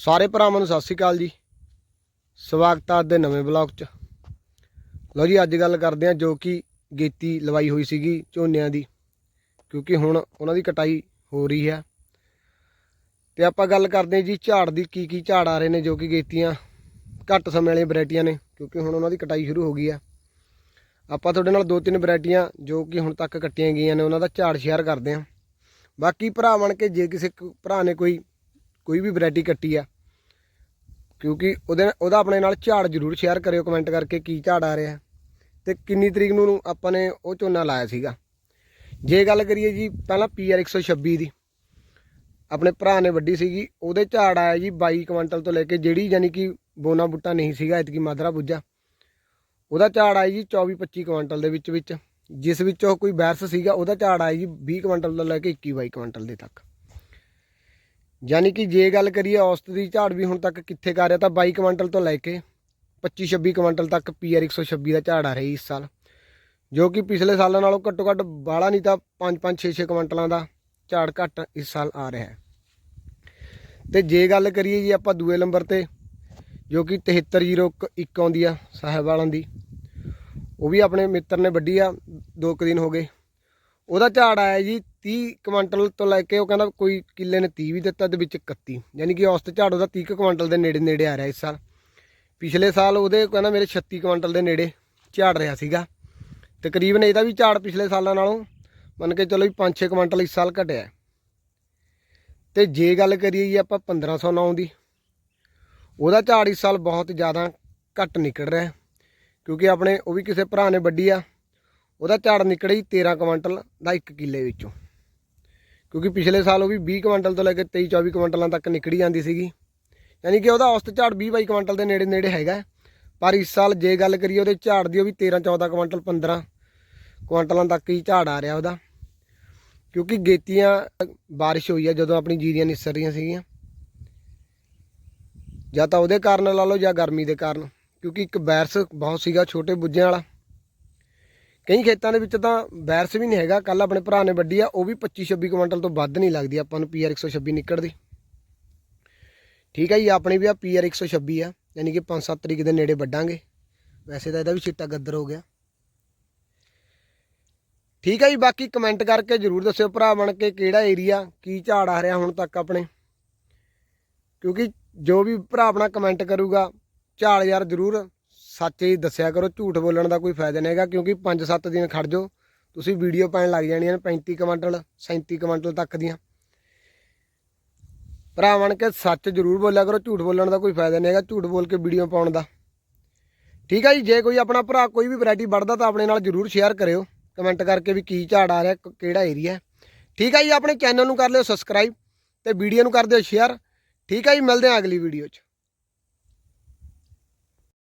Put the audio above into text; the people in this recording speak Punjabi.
ਸਾਰੇ ਭਰਾਵਾਂ ਨੂੰ ਸਤਿ ਸ਼੍ਰੀ ਅਕਾਲ ਜੀ। ਸਵਾਗਤ ਆ ਅੱਜ ਦੇ ਨਵੇਂ ਬਲੌਗ 'ਚ। ਲਓ ਜੀ, ਅੱਜ ਗੱਲ ਕਰਦੇ ਹਾਂ ਜੋ ਕਿ ਗੇਤੀ ਲਵਾਈ ਹੋਈ ਸੀਗੀ ਝੋਨਿਆਂ ਦੀ, ਕਿਉਂਕਿ ਹੁਣ ਉਹਨਾਂ ਦੀ ਕਟਾਈ ਹੋ ਰਹੀ ਹੈ। ਤੇ ਆਪਾਂ ਗੱਲ ਕਰਦੇ ਹਾਂ ਜੀ, ਝਾੜ ਦੀ ਕੀ ਕੀ ਝਾੜ ਆ ਰਹੇ ਨੇ ਜੋ ਕਿ ਗੇਤੀਆਂ ਘੱਟ ਸਮੇਂ ਵਾਲੀਆਂ ਵੈਰਾਈਟੀਆਂ ਨੇ, ਕਿਉਂਕਿ ਹੁਣ ਉਹਨਾਂ ਦੀ ਕਟਾਈ ਸ਼ੁਰੂ ਹੋ ਗਈ ਆ। ਆਪਾਂ ਤੁਹਾਡੇ ਨਾਲ ਦੋ ਤਿੰਨ ਵੈਰਾਈਟੀਆਂ ਜੋ ਕਿ ਹੁਣ ਤੱਕ ਕੱਟੀਆਂ ਗਈਆਂ ਨੇ, ਉਹਨਾਂ ਦਾ ਝਾੜ ਸ਼ੇਅਰ ਕਰਦੇ ਹਾਂ ਬਾਕੀ ਭਰਾ ਬਣ ਕੇ ਜੇ ਕਿਸੇ ਭਰਾ ਨੇ ਕੋਈ ਕੋਈ ਵੀ ਵੈਰਾਈਟੀ ਕੱਟੀ ਆ। ਕਿਉਂਕਿ ਉਹਦੇ ਉਹਦਾ ਆਪਣੇ ਨਾਲ ਝਾੜ ਜ਼ਰੂਰ ਸ਼ੇਅਰ ਕਰਿਓ ਕਮੈਂਟ ਕਰਕੇ ਕੀ ਝਾੜ ਆ ਰਿਹਾ। ਤੇ ਕਿੰਨੀ ਤਰੀਕ ਨੂੰ ਆਪਾਂ ਨੇ ਉਹ ਝੋਨਾ ਲਾਇਆ ਸੀਗਾ। ਜੇ ਗੱਲ ਕਰੀਏ ਜੀ ਪਹਿਲਾਂ ਪੀਆਰ 126 ਦੀ, ਆਪਣੇ ਭਰਾ ਨੇ ਵੱਡੀ ਸੀਗੀ, ਉਹਦੇ ਝਾੜ ਆਇਆ ਜੀ 22 ਕੁਇੰਟਲ ਤੋਂ ਲੈ ਕੇ ਜਿਹੜੀ ਯਾਨੀ ਕਿ ਬੋਨਾ ਬੁੱਟਾ ਨਹੀਂ ਸੀਗਾ ਇਤਕੀ ਮਾਦਰਾ ਬੁੱਝਾ। ਉਹਦਾ ਝਾੜ ਆਇਆ ਜੀ 24 25 ਕੁਇੰਟਲ ਦੇ ਵਿੱਚ ਵਿੱਚ, ਜਿਸ ਵਿੱਚ ਉਹ ਕੋਈ ਬੈਰਸ ਸੀਗਾ, ਉਹਦਾ ਝਾੜ ਆਇਆ ਜੀ 20 ਕੁਇੰਟਲ ਤੋਂ ਲੈ ਕੇ 21 22 ਕੁਇੰਟਲ ਦੇ ਤੱਕ। ਯਾਨੀ ਕਿ ਜੇ ਗੱਲ ਕਰੀਏ ਔਸਤ ਦੀ ਝਾੜ ਵੀ ਹੁਣ ਤੱਕ ਕਿੱਥੇ ਕਰ ਰਿਹਾ, ਤਾਂ 22 ਕੁਇੰਟਲ ਤੋਂ ਲੈ ਕੇ 25 26 ਕੁਇੰਟਲ ਤੱਕ ਪੀਆਰ 126 ਦਾ ਝਾੜ ਆ ਰਿਹਾ ਇਸ ਸਾਲ, ਜੋ ਕਿ ਪਿਛਲੇ ਸਾਲਾਂ ਨਾਲੋਂ ਘੱਟੋ ਘੱਟ ਬਾਲਾ ਨਹੀਂ ਤਾਂ 5 5 6 6 ਕੁਇੰਟਲਾਂ ਦਾ ਝਾੜ ਘੱਟ ਇਸ ਸਾਲ ਆ ਰਿਹਾ ਹੈ। ਤੇ ਜੇ ਗੱਲ ਕਰੀਏ ਜੀ ਆਪਾਂ ਦੂਏ ਨੰਬਰ ਤੇ, ਜੋ ਕਿ 7301 ਆਉਂਦੀ ਆ ਸਾਹਿਬ ਵਾਲਾਂ ਦੀ, ਉਹ ਵੀ ਆਪਣੇ ਮਿੱਤਰ ਨੇ ਵੱਢੀ ਆ, ਦੋ ਕੁ ਦਿਨ ਹੋ ਗਏ। ਉਹਦਾ ਝਾੜ ਆਇਆ ਜੀ 30 ਕੁਇੰਟਲ ਤੋਂ ਲੈ ਕੇ ਉਹ ਕਹਿੰਦਾ ਕੋਈ ਕਿੱਲੇ ਨੇ 30 ਵੀ ਦਿੱਤਾ ਤੇ ਵਿੱਚ 31 ਯਾਨੀ ਕਿ ਔਸਤ ਝਾੜ ਉਹਦਾ 30 ਕੁ ਕੁਇੰਟਲ ਦੇ ਨੇੜੇ ਨੇੜੇ ਆ ਰਿਹਾ ਇਸ ਸਾਲ। ਪਿਛਲੇ ਸਾਲ ਉਹਦੇ ਕਹਿੰਦਾ ਮੇਰੇ 36 ਕੁਇੰਟਲ ਦੇ ਨੇੜੇ ਝਾੜ ਰਿਹਾ ਸੀਗਾ। ਤਕਰੀਬਨ ਇਹਦਾ ਵੀ ਝਾੜ ਪਿਛਲੇ ਸਾਲਾਂ ਨਾਲੋਂ ਮੰਨ ਕੇ ਚਲੋ ਵੀ 5-6 ਕੁਇੰਟਲ ਇਸ ਸਾਲ ਘਟਿਆ। ਹੈ। ਤੇ ਜੇ ਗੱਲ ਕਰੀਏ ਜੀ ਆਪਾਂ 1509 ਦੀ, ਉਹਦਾ ਝਾੜ ਇਸ ਸਾਲ ਬਹੁਤ ਜ਼ਿਆਦਾ ਘੱਟ ਨਿਕਲ ਰਿਹਾ। ਕਿਉਂਕਿ ਆਪਣੇ ਉਹ ਵੀ ਕਿਸੇ ਭਰਾ ਨੇ ਵੱਡੀ ਆ। ਉਹਦਾ ਝਾੜ ਨਿਕਲਿਆ ਜੀ 13 ਕੁਇੰਟਲ ਦਾ 1 ਕਿੱਲੇ ਵਿੱਚੋਂ। ਕਿਉਂਕਿ ਪਿਛਲੇ ਸਾਲ ਉਹ ਵੀ 20 ਕੁਇੰਟਲ ਤੋਂ ਲੈ ਕੇ 23 24 ਕੁਇੰਟਲਾਂ ਤੱਕ ਨਿਕਲੀ ਜਾਂਦੀ ਸੀਗੀ। ਯਾਨੀ ਕਿ ਉਹਦਾ ਔਸਤ ਝਾੜ 20 22 ਕੁਇੰਟਲ ਦੇ ਨੇੜੇ ਨੇੜੇ ਹੈਗਾ। ਪਰ ਇਸ ਸਾਲ ਜੇ ਗੱਲ ਕਰੀਏ ਉਹਦੇ ਝਾੜ ਦੀ, ਉਹ ਵੀ 13 14 ਕੁਇੰਟਲ 15 ਕੁਇੰਟਲਾਂ ਤੱਕ ਹੀ ਝਾੜ ਆ ਰਿਹਾ ਉਹਦਾ। ਕਿਉਂਕਿ ਗੇਤੀਆਂ, ਬਾਰਿਸ਼ ਹੋਈ ਆ ਜਦੋਂ ਆਪਣੀ ਜੀਰੀਆਂ ਨਿਸਰ ਰਹੀਆਂ ਸੀਗੀਆਂ। ਜਾਂ ਤਾਂ ਉਹਦੇ ਕਾਰਨ ਲਾ ਲਓ ਜਾਂ ਗਰਮੀ ਦੇ ਕਾਰਨ। ਕਿਉਂਕਿ ਇੱਕ ਬੈਰਸ ਬਹੁਤ ਸੀਗਾ, ਛੋਟੇ ਬੁੱਝਿਆਂ ਵਾਲਾ। ਕਈ ਖੇਤਾਂ ਦੇ ਵਿੱਚ ਤਾਂ ਬੈਰਸ ਵੀ ਨਹੀਂ ਹੈਗਾ ਕੱਲ ਆਪਣੇ ਭਰਾ ਨੇ ਵੱਡੀ ਆ, ਉਹ ਵੀ 25 26 ਕੁਇੰਟਲ ਤੋਂ ਵੱਧ ਨਹੀਂ ਲੱਗਦੀ ਆਪਾਂ ਨੂੰ ਪੀਆਰ 126 ਨਿਕਲਦੀ। ਠੀਕ ਹੈ ਜੀ, ਆਪਣੀ ਵੀ ਆ ਪੀਆਰ 126 ਆ, ਯਾਨੀ ਕਿ 5-7 ਤਰੀਕ ਦੇ ਨੇੜੇ ਵੱਡਾਂਗੇ ਵੈਸੇ ਤਾਂ ਇਹਦਾ ਵੀ ਛਿੱਟਾ ਗੱਦਰ ਹੋ ਗਿਆ। ਠੀਕ ਹੈ ਜੀ, ਬਾਕੀ ਕਮੈਂਟ ਕਰਕੇ ਜਰੂਰ ਦੱਸਿਓ ਭਰਾ ਬਣ ਕੇ ਕਿਹੜਾ ਏਰੀਆ ਕੀ ਝਾੜ ਆ ਰਿਹਾ ਹੁਣ ਤੱਕ ਆਪਣੇ। ਕਿਉਂਕਿ ਜੋ ਵੀ ਭਰਾ ਆਪਣਾ ਕਮੈਂਟ ਕਰੂਗਾ, ਝਾੜ ਯਾਰ ਜਰੂਰ ਸੱਚ ਹੀ ਦੱਸਿਆ ਕਰੋ, ਝੂਠ ਬੋਲਣ ਦਾ ਕੋਈ ਫਾਇਦਾ ਨਹੀਂ ਹੈਗਾ, ਕਿਉਂਕਿ 5-7 ਦਿਨ ਖੜ ਜਾਓ। ਤੁਸੀਂ ਵੀਡੀਓ ਪੈਣ ਲੱਗ ਜਾਣੀਆਂ ਨੇ 35 ਕੁਇੰਟਲ 37 ਕੁਇੰਟਲ ਤੱਕ ਦੀਆਂ। ਭਰਾ ਬਣ ਕੇ ਸੱਚ ਜਰੂਰ ਬੋਲਿਆ ਕਰੋ, ਝੂਠ ਬੋਲਣ ਦਾ ਕੋਈ ਫਾਇਦਾ ਨਹੀਂ ਹੈਗਾ, ਝੂਠ ਬੋਲ ਕੇ ਵੀਡੀਓ ਪਾਉਣ ਦਾ। ਠੀਕ ਹੈ ਜੀ, ਜੇ ਕੋਈ ਆਪਣਾ ਭਰਾ ਕੋਈ ਵੀ ਵੈਰਾਈਟੀ ਵੜਦਾ ਤਾਂ ਆਪਣੇ ਨਾਲ ਜਰੂਰ ਸ਼ੇਅਰ ਕਰਿਓ। ਕਮੈਂਟ ਕਰਕੇ ਵੀ ਕੀ ਝਾੜ ਆ ਰਿਹਾ ਕਿਹੜਾ ਏਰੀਆ ਠੀਕ ਹੈ ਜੀ, ਆਪਣੇ ਚੈਨਲ ਨੂੰ ਕਰ ਲਿਓ ਸਬਸਕ੍ਰਾਈਬ ਤੇ ਵੀਡੀਓ ਨੂੰ ਕਰ ਦਿਓ ਸ਼ੇਅਰ ਠੀਕ ਹੈ ਜੀ, ਮਿਲਦੇ ਹਾਂ ਅਗਲੀ ਵੀਡੀਓ 'ਚ।